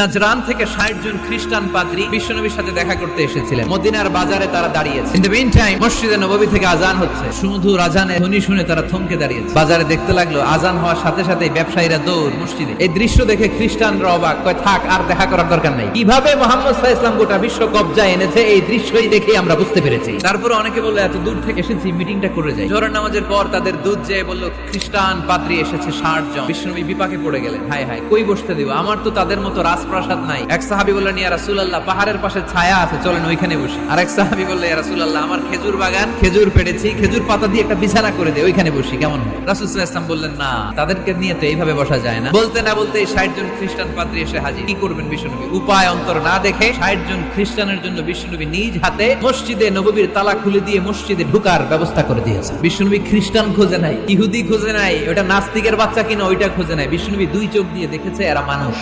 Najran থেকে ষাট জন খ্রিস্টান পাদ্রী বিশ্বনবীর সাথে দেখা করতে এসেছিলেন। মদিনার বাজারে তারা দাঁড়িয়েছে। ইন দ্য টাইম মসজিদে নববী থেকে আজান হচ্ছে। শুধু আজানে ধ্বনি শুনে তারা থমকে দাঁড়িয়েছে। বাজারে দেখতে লাগল, আজান হওয়ার সাথে সাথে ব্যবসায়ীরা দৌড় মসজিদে। এই দৃশ্য দেখে খ্রিস্টানরা অবাক, কয়, থাক, আর দেখা করার দরকার নাই। কীভাবে মোহাম্মদ সাহা ইসলাম গোটা বিশ্ব কবজায় এনেছে, এই দৃশ্যই দেখে আমরা বুঝতে পেরেছি। তারপরে অনেকে বলল, এত দূর থেকে এসেছি, মিটিংটা করে যাই। জোহরের নামাজের পর তাদের দুধ যেয়ে বলল, খ্রিস্টান পাদ্রী এসেছে ষাট জন। বিষ্ণুবী বিপাকে পড়ে গেলেন, হায় হায়, কই বসতে দিব? আমার তো তাদের মতো রাজপ্রাসাদ নাই। এক সাহাবি বললেন, ইয়া রাসূলুল্লাহ, পাহাড়ের পাশে ছায়া আছে, চলেন ওইখানে বসি। আর এক সাহাবি বললেন ইয়া রাসূলুল্লাহ, আমার খেজুর বাগান, খেজুর পেড়েছি, খেজুর পাতা দিয়ে একটা বিছানা করে দে, ওইখানে বসি, কেমন রাসূল সাল্লাল্লাহু বললেন, না, তাদেরকে নিয়ে তো এইভাবে বসা যায় না। বলতে না বলতে ষাট জন খ্রিস্টান পাদ্রী এসে হাজির। কি করবেন বিষ্ণুনবী উপায় অন্তর না দেখে ষাট জন খ্রিস্টানের জন্য বিষ্ণুনবী নিজ হাতে মসজিদে নববীর তালা খুলে দিয়ে মসজিদে ঢুকার ব্যবস্থা করে দিয়েছে বিষ্ণুনবী খ্রিস্টান খোঁজে নাই, ইহুদি খোঁজে নাই, ওটা নাস্তিকের বাচ্চা কিনা, ওইটা খোঁজে নাই। বিষ্ণুনবী দুই চোখ দিয়ে দেখেছে, এরা মানুষ।